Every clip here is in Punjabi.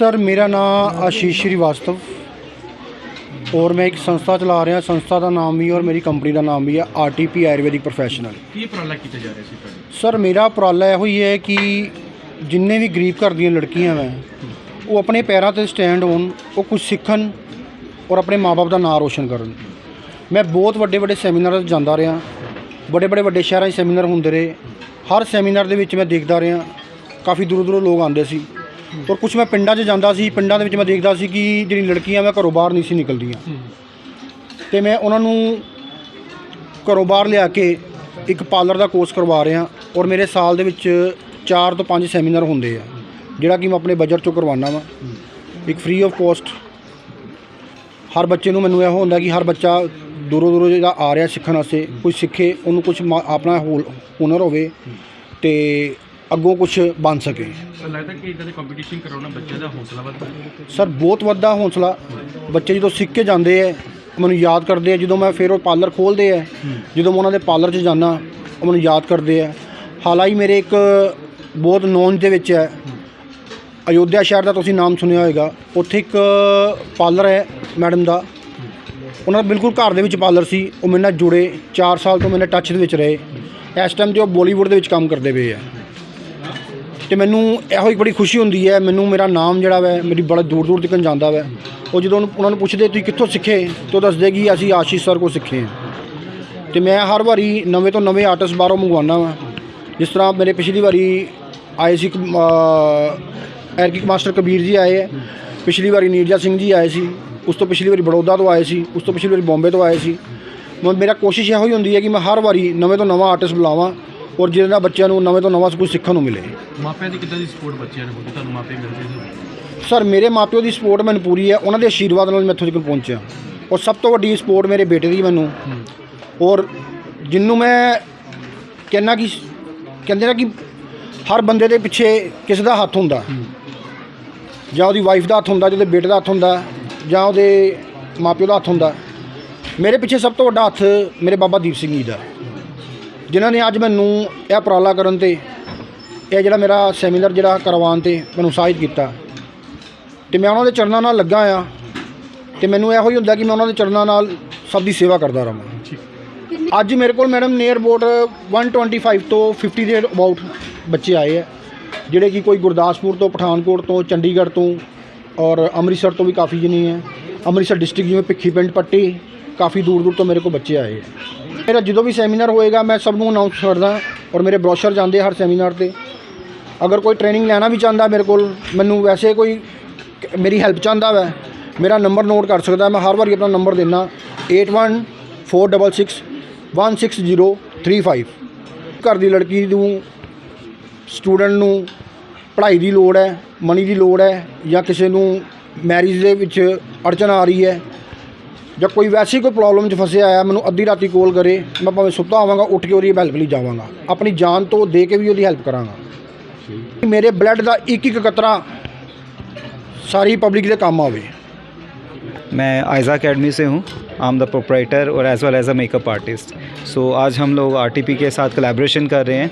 ਸਰ ਮੇਰਾ ਨਾਮ ਆਸ਼ੀਸ਼ ਸ਼੍ਰੀਵਾਸਤਵ ਔਰ ਮੈਂ ਇੱਕ ਸੰਸਥਾ ਚਲਾ ਰਿਹਾ ਸੰਸਥਾ ਦਾ ਨਾਮ ਵੀ ਔਰ ਮੇਰੀ ਕੰਪਨੀ ਦਾ ਨਾਮ ਵੀ ਹੈ ਆਰਟੀਪੀ ਆਯੁਰਵੈਦਿਕ ਪ੍ਰੋਫੈਸ਼ਨਲ ਕੀ ਉਪਰਾਲਾ ਕੀਤਾ ਜਾ ਰਿਹਾ ਸੀ ਤੁਹਾਡੇ? ਸਰ ਮੇਰਾ ਉਪਰਾਲਾ ਇਹੋ ਹੀ ਹੈ ਕਿ ਜਿੰਨੇ ਵੀ ਗਰੀਬ ਘਰ ਦੀਆਂ ਲੜਕੀਆਂ ਵੈ ਉਹ ਆਪਣੇ ਪੈਰਾਂ ਤੇ ਸਟੈਂਡ ਹੋਣ ਉਹ ਕੁਝ ਸਿੱਖਣ ਔਰ ਆਪਣੇ ਮਾਪੇ ਦਾ ਨਾਂ ਰੋਸ਼ਨ ਕਰਨ। ਮੈਂ ਬਹੁਤ ਵੱਡੇ ਵੱਡੇ ਸੈਮੀਨਾਰਾਂ 'ਚ ਜਾਂਦਾ ਰਿਹਾ ਬੜੇ ਬੜੇ ਵੱਡੇ ਸ਼ਹਿਰਾਂ 'ਚ ਸੈਮੀਨਾਰ ਹੁੰਦੇ ਰਹੇ। ਹਰ ਸੈਮੀਨਾਰ ਦੇ ਵਿੱਚ ਮੈਂ ਦੇਖਦਾ ਰਿਹਾ ਕਾਫੀ ਦੂਰੋਂ ਦੂਰੋਂ ਲੋਕ ਆਉਂਦੇ ਸੀ। ਔਰ ਕੁਝ ਮੈਂ ਪਿੰਡਾਂ 'ਚ ਜਾਂਦਾ ਸੀ ਪਿੰਡਾਂ ਦੇ ਵਿੱਚ ਮੈਂ ਦੇਖਦਾ ਸੀ ਕਿ ਜਿਹੜੀ ਲੜਕੀਆਂ ਮੈਂ ਘਰੋਂ ਬਾਹਰ ਨਹੀਂ ਸੀ ਨਿਕਲਦੀਆਂ। ਤੇ ਮੈਂ ਉਹਨਾਂ ਨੂੰ ਘਰੋਂ ਬਾਹਰ ਲਿਆ ਕੇ ਇੱਕ ਪਾਰਲਰ ਦਾ ਕੋਰਸ ਕਰਵਾ ਰਿਹਾ ਔਰ ਮੇਰੇ ਸਾਲ ਦੇ ਵਿੱਚ 4 ਤੋਂ 5 ਸੈਮੀਨਾਰ ਹੁੰਦੇ ਆ ਜਿਹੜਾ ਕਿ ਮੈਂ ਆਪਣੇ ਬਜਟ ਚੋਂ ਕਰਵਾਉਣਾ ਵਾ। ਇੱਕ ਫ੍ਰੀ ਆਫ ਕੋਸਟ ਹਰ ਬੱਚੇ ਨੂੰ ਮੈਨੂੰ ਇਹੋ ਹੁੰਦਾ ਕਿ ਹਰ ਬੱਚਾ ਦੂਰੋਂ ਦੂਰੋਂ ਜਿਹੜਾ ਆ ਰਿਹਾ ਸਿੱਖਣ ਵਾਸਤੇ ਕੁਝ ਸਿੱਖੇ ਉਹਨੂੰ ਕੁਝ ਆਪਣਾ ਹੁਨਰ ਹੋਵੇ ਤੇ ਅੱਗੋਂ ਕੁਝ ਬਣ ਸਕੇ। ਲੱਗਦਾ ਕਿ ਇਦਾਂ ਦੇ ਕੰਪੀਟੀਸ਼ਨ ਕਰਾਉਣਾ ਬੱਚਿਆਂ ਦਾ ਹੌਸਲਾ ਵੱਧਦਾ ਸਰ ਬਹੁਤ ਵੱਡਾ ਹੌਸਲਾ। ਬੱਚੇ ਜਦੋਂ ਸਿੱਖ ਕੇ ਜਾਂਦੇ ਐ ਮੈਨੂੰ ਯਾਦ ਕਰਦੇ ਆ ਜਦੋਂ ਮੈਂ ਫਿਰ ਉਹ ਪਾਰਲਰ ਖੋਲਦੇ ਐ ਜਦੋਂ ਮੈਂ ਉਹਨਾਂ ਦੇ ਪਾਰਲਰ 'ਚ ਜਾਂਦਾ ਉਹ ਮੈਨੂੰ ਯਾਦ ਕਰਦੇ ਆ ਹਾਲਾਂਕਿ ਮੇਰੇ ਇੱਕ ਬਹੁਤ ਨੌਨ ਦੇ ਵਿੱਚ ਹੈ ਅਯੋਧਿਆ ਸ਼ਹਿਰ ਦਾ ਤੁਸੀਂ ਨਾਮ ਸੁਣਿਆ ਹੋਵੇਗਾ ਉੱਥੇ ਇੱਕ ਪਾਰਲਰ ਹੈ ਮੈਡਮ ਦਾ। ਉਹਨਾਂ ਦਾ ਬਿਲਕੁਲ ਘਰ ਦੇ ਵਿੱਚ ਪਾਰਲਰ ਸੀ। ਉਹ ਮੇਰੇ ਨਾਲ ਜੁੜੇ 4 ਸਾਲ ਤੋਂ ਮੇਰੇ ਟੱਚ ਦੇ ਵਿੱਚ ਰਹੇ। ਇਸ ਟਾਈਮ ਤੇ ਉਹ ਬਾਲੀਵੁੱਡ ਦੇ ਵਿੱਚ ਕੰਮ ਕਰਦੇ ਪਏ ਆ ਤੇ ਮੈਨੂੰ ਇਹੋ ਹੀ ਬੜੀ ਖੁਸ਼ੀ ਹੁੰਦੀ ਹੈ, ਮੈਨੂੰ ਮੇਰਾ ਨਾਮ ਜਿਹੜਾ ਵੈ, ਮੇਰੀ ਬੜਾ ਦੂਰ ਦੂਰ ਤੱਕ ਜਾਂਦਾ ਵੈ। ਉਹ ਜਦੋਂ ਉਹਨਾਂ ਨੂੰ ਪੁੱਛਦੇ, ਤੁਸੀਂ ਕਿੱਥੋਂ ਸਿੱਖੇ? ਤੇ ਉਹ ਦੱਸਦੇ ਕਿ ਅਸੀਂ ਆਸ਼ੀਸ਼ ਸਰ ਕੋਲ ਸਿੱਖੇ ਹਾਂ। ਤੇ ਮੈਂ ਹਰ ਵਾਰੀ ਨਵੇਂ ਤੋਂ ਨਵੇਂ ਆਰਟਿਸਟ ਬਾਹਰੋਂ ਮੰਗਵਾਉਣਾ ਵਾ। ਜਿਸ ਤਰ੍ਹਾਂ ਮੇਰੇ ਪਿਛਲੀ ਵਾਰੀ ਆਏ ਸੀ ਐਰਕਿਕ ਮਾਸਟਰ ਕਬੀਰ ਜੀ ਆਏ ਪਿਛਲੀ ਵਾਰੀ ਨੀਰਜਾ ਸਿੰਘ ਜੀ ਆਏ ਸੀ। ਉਸ ਤੋਂ ਪਿਛਲੀ ਵਾਰੀ ਬੜੌਦਾ ਤੋਂ ਆਏ ਸੀ। ਉਸ ਤੋਂ ਪਿਛਲੀ ਵਾਰੀ ਬੰਬੇ ਤੋਂ ਆਏ ਸੀ। ਮੈਂ, ਮੇਰਾ ਕੋਸ਼ਿਸ਼ ਇਹੋ ਹੀ ਹੁੰਦੀ ਹੈ ਕਿ ਮੈਂ ਹਰ ਵਾਰੀ ਨਵੇਂ ਤੋਂ ਨਵਾਂ ਆਰਟਿਸਟ ਬੁਲਾਵਾਂ। ਔਰ ਜਿਹਦੇ ਨਾਲ ਬੱਚਿਆਂ ਨੂੰ ਨਵੇਂ ਤੋਂ ਨਵਾਂ ਕੁਝ ਸਿੱਖਣ ਨੂੰ ਮਿਲੇ। ਮਾਪਿਆਂ ਦੀ ਕਿੱਦਾਂ ਦੀ ਸਪੋਰਟ ਬੱਚਿਆਂ ਨੂੰ ਹੁੰਦੀ ਤੁਹਾਨੂੰ ਮਾਪੇ ਮਿਲਦੇ ਸੀ? ਸਰ ਮੇਰੇ ਮਾਪਿਓ ਦੀ ਸਪੋਰਟ ਮੈਨੂੰ ਪੂਰੀ ਹੈ। ਉਹਨਾਂ ਦੇ ਆਸ਼ੀਰਵਾਦ ਨਾਲ ਮੈਂ ਇੱਥੋਂ ਤੱਕ ਪਹੁੰਚਿਆ। ਔਰ ਸਭ ਤੋਂ ਵੱਡੀ ਸਪੋਰਟ ਮੇਰੇ ਬੇਟੇ ਦੀ ਮੈਨੂੰ। ਔਰ ਜਿੰਨੂੰ ਮੈਂ ਕਹਿੰਨਾ ਕਿ ਕਹਿੰਦੇ ਨਾ ਕਿ ਹਰ ਬੰਦੇ ਦੇ ਪਿੱਛੇ ਕਿਸੇ ਦਾ ਹੱਥ ਹੁੰਦਾ। ਜਾਂ ਉਹਦੀ ਵਾਈਫ ਦਾ ਹੱਥ ਹੁੰਦਾ ਜਾਂ ਉਹਦੇ ਬੇਟੇ ਦਾ ਹੱਥ ਹੁੰਦਾ ਜਾਂ ਉਹਦੇ ਮਾਪਿਓ ਦਾ ਹੱਥ ਹੁੰਦਾ। ਮੇਰੇ ਪਿੱਛੇ ਸਭ ਤੋਂ ਵੱਡਾ ਹੱਥ ਮੇਰੇ ਬਾਬਾ ਦੀਪ ਸਿੰਘ ਜੀ ਦਾ। ਜਿਨ੍ਹਾਂ ਨੇ ਅੱਜ ਮੈਨੂੰ ਇਹ ਉਪਰਾਲਾ ਕਰਨ ਤੇ, ਇਹ ਜਿਹੜਾ ਮੇਰਾ ਸੈਮੀਨਾਰ ਜਿਹੜਾ ਕਰਵਾਉਣ ਤੇ ਮੈਨੂੰ ਉਤਸ਼ਾਹਿਤ ਕੀਤਾ। ਤੇ ਮੈਂ ਉਹਨਾਂ ਦੇ ਚਰਨਾਂ ਨਾਲ ਲੱਗਾ ਆ ਤੇ ਮੈਨੂੰ ਇਹੋ ਹੀ ਹੁੰਦਾ ਕਿ ਮੈਂ ਉਹਨਾਂ ਦੇ ਚਰਨਾਂ ਨਾਲ ਸਭ ਦੀ ਸੇਵਾ ਕਰਦਾ ਰਹਾਂ। ਅੱਜ ਮੇਰੇ ਕੋਲ ਮੈਡਮ ਨੀਅਰ ਅਬਾਊਟ 125 ਤੋਂ 50 ਦੇ ਅਬਾਊਟ ਬੱਚੇ ਆਏ ਆ, ਜਿਹੜੇ ਕਿ ਕੋਈ ਗੁਰਦਾਸਪੁਰ ਤੋਂ, ਪਠਾਨਕੋਟ ਤੋਂ, ਚੰਡੀਗੜ੍ਹ ਤੋਂ ਔਰ ਅੰਮ੍ਰਿਤਸਰ ਤੋਂ ਵੀ ਕਾਫੀ ਜਣੇ ਹੈ ਅੰਮ੍ਰਿਤਸਰ ਡਿਸਟ੍ਰਿਕਟ ਜਿਵੇਂ ਭਿੱਖੀ ਪਿੰਡ ਪੱਟੀ, ਕਾਫੀ ਦੂਰ ਦੂਰ ਤੋਂ ਮੇਰੇ ਕੋਲ ਬੱਚੇ ਆਏ ਹੈ ਮੇਰਾ ਜਦੋਂ ਵੀ ਸੈਮੀਨਾਰ ਹੋਏਗਾ, ਮੈਂ ਸਭ ਨੂੰ ਅਨਾਉਂਸ ਕਰਦਾ ਔਰ ਮੇਰੇ ਬ੍ਰੋਸ਼ਰ ਜਾਂਦੇ ਹਰ ਸੈਮੀਨਾਰ ਤੇ। ਅਗਰ ਕੋਈ ਟ੍ਰੇਨਿੰਗ ਲੈਣਾ ਵੀ ਚਾਹੁੰਦਾ ਮੇਰੇ ਕੋਲ, ਮੈਨੂੰ ਵੈਸੇ ਕੋਈ ਮੇਰੀ ਹੈਲਪ ਚਾਹੁੰਦਾ ਵੈ, ਮੇਰਾ ਨੰਬਰ ਨੋਟ ਕਰ ਸਕਦਾ, ਮੈਂ ਹਰ ਵਾਰੀ ਆਪਣਾ ਨੰਬਰ ਦਿੰਦਾ। 8146616035 ਘਰ ਦੀ ਲੜਕੀ ਨੂੰ ਸਟੂਡੈਂਟ ਨੂੰ ਪੜ੍ਹਾਈ ਦੀ ਲੋੜ ਹੈ ਮਨੀ ਦੀ ਲੋੜ ਹੈ ਜਾਂ ਕਿਸੇ ਨੂੰ ਮੈਰਿਜ ਦੇ ਵਿੱਚ ਅੜਚਨ ਆ ਰਹੀ ਹੈ ਜਾਂ ਕੋਈ ਵੈਸੀ ਕੋਈ ਪ੍ਰੋਬਲਮ 'ਚ ਫਸਿਆ ਹੈ ਮੈਨੂੰ ਅੱਧੀ ਰਾਤੀ ਕੋਲ ਕਰੇ ਮੈਂ ਭਾਵੇਂ ਸੁੱਤਾ ਹੋਵਾਂਗਾ ਉੱਠ ਕੇ ਉਹਦੀ ਹੈਲਪ ਲਈ ਜਾਵਾਂਗਾ ਆਪਣੀ ਜਾਨ ਤੋਂ ਦੇ ਕੇ ਵੀ ਉਹਦੀ ਹੈਲਪ ਕਰਾਂਗਾ ਮੇਰੇ ਬਲੱਡ ਦਾ ਇੱਕ ਇੱਕ ਕਤਰਾ ਸਾਰੀ ਪਬਲਿਕ ਦੇ ਕੰਮ ਆਵੇ मैं आयज़ा अकेडमी से हूँ आई एम द प्रोपराइटर और as well as a makeup artist so आज हम लोग आर के साथ कोलैबोरेशन कर रहे हैं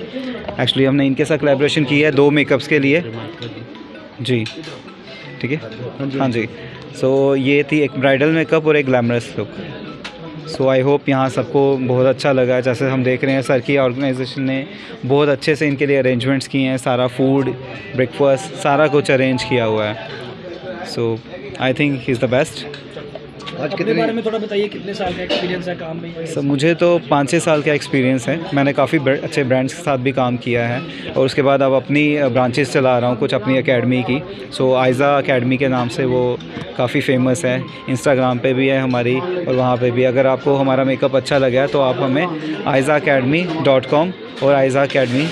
एक्चुअली हमने इनके साथ कोलैबोरेशन की है दो मेकअप्स के लिए जी ठीक है? हाँ जी। सो so, ये थी एक ब्राइडल मेकअप और एक glamorous look so I hope यहाँ सबको बहुत अच्छा लगा। जैसे हम देख रहे हैं सर की ऑर्गेनाइजेशन ने बहुत अच्छे से इनके लिए अरेंजमेंट्स किए हैं। सारा फ़ूड ब्रेकफास्ट सारा कुछ अरेंज किया हुआ है। So I think he is the best अपने बारे में थोड़ा बताइए कितने साल का एक्सपीरियंस है काम में? सर मुझे तो पाँच छः साल का एक्सपीरियंस है। मैंने काफ़ी अच्छे ब्रांड्स के साथ भी काम किया है। और उसके बाद अब अपनी ब्रांचेस चला रहा हूँ कुछ अपनी अकेडमी की। सो आयज़ा अकेडमी के नाम से वो काफ़ी फ़ेमस है। इंस्टाग्राम पे भी है हमारी और वहाँ पे भी। अगर आपको हमारा मेकअप अच्छा लगा तो आप हमें आयज़ा अकेडमी डॉट कॉम और आयज़ा अकेडमी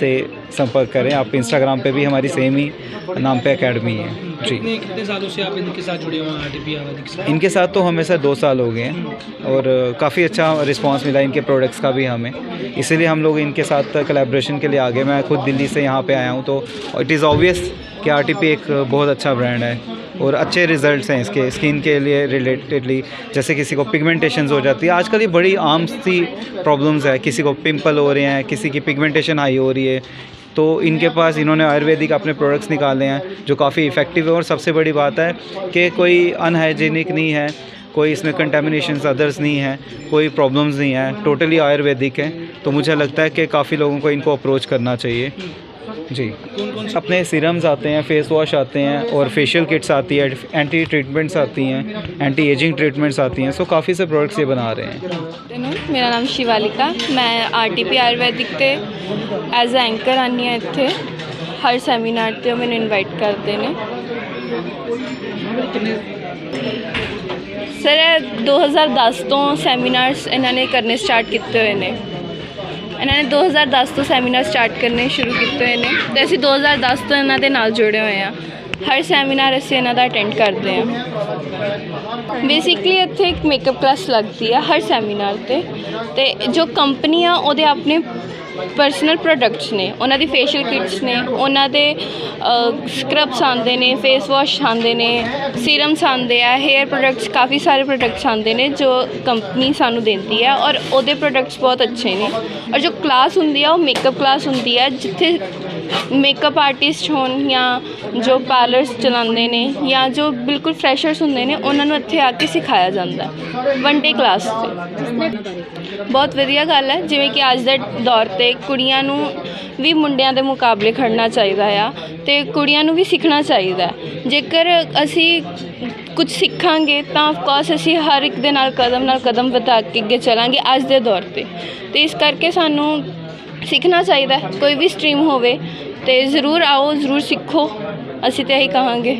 से संपर्क करें। आप इंस्टाग्राम पे भी हमारी सेम ही नाम पे एकेडमी है। कितने कितने सालों से आप इनके साथ जुड़े हुए हैं इनके साथ तो हमेशा दो साल हो गए हैं और काफ़ी अच्छा रिस्पांस मिला इनके प्रोडक्ट्स का भी हमें। इसीलिए हम लोग इनके साथ कलेब्रेशन के लिए आगे मैं खुद दिल्ली से यहाँ पे आया हूँ तो इट इज़ ऑब्वियस कि आरटीपी एक बहुत अच्छा ब्रांड है और अच्छे रिजल्ट्स हैं इसके स्किन के लिए रिलेटेडली जैसे किसी को पिगमेंटेशन हो जाती है। आजकल ये बड़ी आम सी प्रॉब्लम्स है किसी को पिंपल हो रहे हैं किसी की पिगमेंटेशन हाई हो रही है तो इनके पास इन्होंने आयुर्वेदिक अपने प्रोडक्ट्स निकाले हैं, जो काफ़ी इफ़ेक्टिव है और सबसे बड़ी बात है कि कोई अनहाइजीनिक नहीं है, कोई इसमें कंटेमिनेशन अदर्स नहीं है, कोई प्रॉब्लम्स नहीं है टोटली आयुर्वेदिक है। तो मुझे लगता है कि काफ़ी लोगों को इनको अप्रोच करना चाहिए। जी अपने सीरम्स आते हैं फेस वॉश आते हैं और फेशियल किट्स आती है एंटी ट्रीटमेंट्स आती हैं एंटी एजिंग ट्रीटमेंट्स आती हैं सो काफ़ी से प्रोडक्ट्स ये बना रहे हैं ਤੈਨੂੰ ਮੇਰਾ ਨਾਮ ਸ਼ਿਵਾਲਿਕਾ ਮੈਂ ਆਰਟੀਪੀ ਆਯੁਰਵੈਦਿਕ ਤੇ ਐਜ਼ ਐਂਕਰ ਆਨੀ ਹਾਂ ਇੱਥੇ ਹਰ ਸੈਮੀਨਾਰ ਤੇ ਉਹ ਮੈਨੂੰ ਇਨਵਾਈਟ ਕਰਦੇ ਨੇ ਸਰ ਇਹ 2010 ਤੋਂ ਸੈਮੀਨਾਰਸ ਇਹਨਾਂ ਨੇ ਕਰਨੇ ਸਟਾਰਟ ਕੀਤੇ ਹੋਏ ਨੇ ਇਹਨਾਂ ਨੇ 2010 ਤੋਂ ਸੈਮੀਨਾਰ ਸਟਾਰਟ ਕਰਨੇ ਸ਼ੁਰੂ ਕੀਤੇ ਹੋਏ ਨੇ ਤੇ ਅਸੀਂ 2010 ਤੋਂ ਇਹਨਾਂ ਦੇ ਨਾਲ ਜੁੜੇ ਹੋਏ ਹਾਂ। ਹਰ ਸੈਮੀਨਾਰ ਅਸੀਂ ਇਹਨਾਂ ਦਾ ਅਟੈਂਡ ਕਰਦੇ ਹਾਂ। ਬੇਸਿਕਲੀ ਇੱਥੇ ਇੱਕ ਮੇਕਅਪ ਕਲਾਸ ਲੱਗਦੀ ਆ ਹਰ ਸੈਮੀਨਾਰ ਤੇ ਤੇ ਜੋ ਕੰਪਨੀ ਆ, ਉਹਦੇ ਆਪਣੇ ਪਰਸਨਲ ਪ੍ਰੋਡਕਟਸ ਨੇ, ਉਹਨਾਂ ਦੀ ਫੇਸ਼ੀਅਲ ਕਿਟਸ ਨੇ, ਉਹਨਾਂ ਦੇ ਸਕਰਬਸ ਆਉਂਦੇ ਨੇ ਫੇਸ ਵਾਸ਼ ਆਉਂਦੇ ਨੇ ਸੀਰਮਸ ਆਉਂਦੇ ਆ ਹੇਅਰ ਪ੍ਰੋਡਕਟਸ ਕਾਫੀ ਸਾਰੇ ਪ੍ਰੋਡਕਟਸ ਆਉਂਦੇ ਨੇ ਜੋ ਕੰਪਨੀ ਸਾਨੂੰ ਦਿੰਦੀ ਹੈ ਔਰ ਉਹਦੇ ਪ੍ਰੋਡਕਟਸ ਬਹੁਤ ਅੱਛੇ ਨੇ। ਔਰ ਜੋ ਕਲਾਸ ਹੁੰਦੀ ਆ, ਉਹ ਮੇਕਅਪ ਕਲਾਸ ਹੁੰਦੀ ਹੈ ਜਿੱਥੇ ਮੇਕਅਪ ਆਰਟਿਸਟ ਹੋਣ ਜਾਂ ਜੋ ਪਾਰਲਰਸ ਚਲਾਉਂਦੇ ਨੇ ਜਾਂ ਜੋ ਬਿਲਕੁਲ ਫਰੈਸ਼ਰਸ ਹੁੰਦੇ ਨੇ, ਉਹਨਾਂ ਨੂੰ ਇੱਥੇ ਆ ਕੇ ਸਿਖਾਇਆ ਜਾਂਦਾ ਵਨ ਡੇ ਕਲਾਸ ਤੇ। ਬਹੁਤ ਵਧੀਆ ਗੱਲ ਹੈ, ਜਿਵੇਂ ਕਿ ਅੱਜ ਦੇ ਦੌਰ ਤੇ ਕੁੜੀਆਂ ਨੂੰ ਵੀ ਮੁੰਡਿਆਂ ਦੇ ਮੁਕਾਬਲੇ ਖੜਨਾ ਚਾਹੀਦਾ ਆ ਤੇ ਕੁੜੀਆਂ ਨੂੰ ਵੀ ਸਿੱਖਣਾ ਚਾਹੀਦਾ ਜੇਕਰ ਅਸੀਂ ਕੁਝ ਸਿੱਖਾਂਗੇ, ਤਾਂ ਆਫ ਕੋਰਸ ਅਸੀਂ ਹਰ ਇੱਕ ਦੇ ਨਾਲ ਕਦਮ ਨਾਲ ਕਦਮ ਵਧਾ ਕੇ ਅੱਗੇ ਚੱਲਾਂਗੇ ਅੱਜ ਦੇ ਦੌਰ ਤੇ। ਤੇ ਇਸ ਕਰਕੇ ਸਾਨੂੰ ਸਿੱਖਣਾ ਚਾਹੀਦਾ ਹੈ। ਕੋਈ ਵੀ ਸਟਰੀਮ ਹੋਵੇ ਤੇ ਜ਼ਰੂਰ ਆਓ, ਜ਼ਰੂਰ ਸਿੱਖੋ ਅਸੀਂ ਤਾਂ ਇਹੀ ਕਹਾਂਗੇ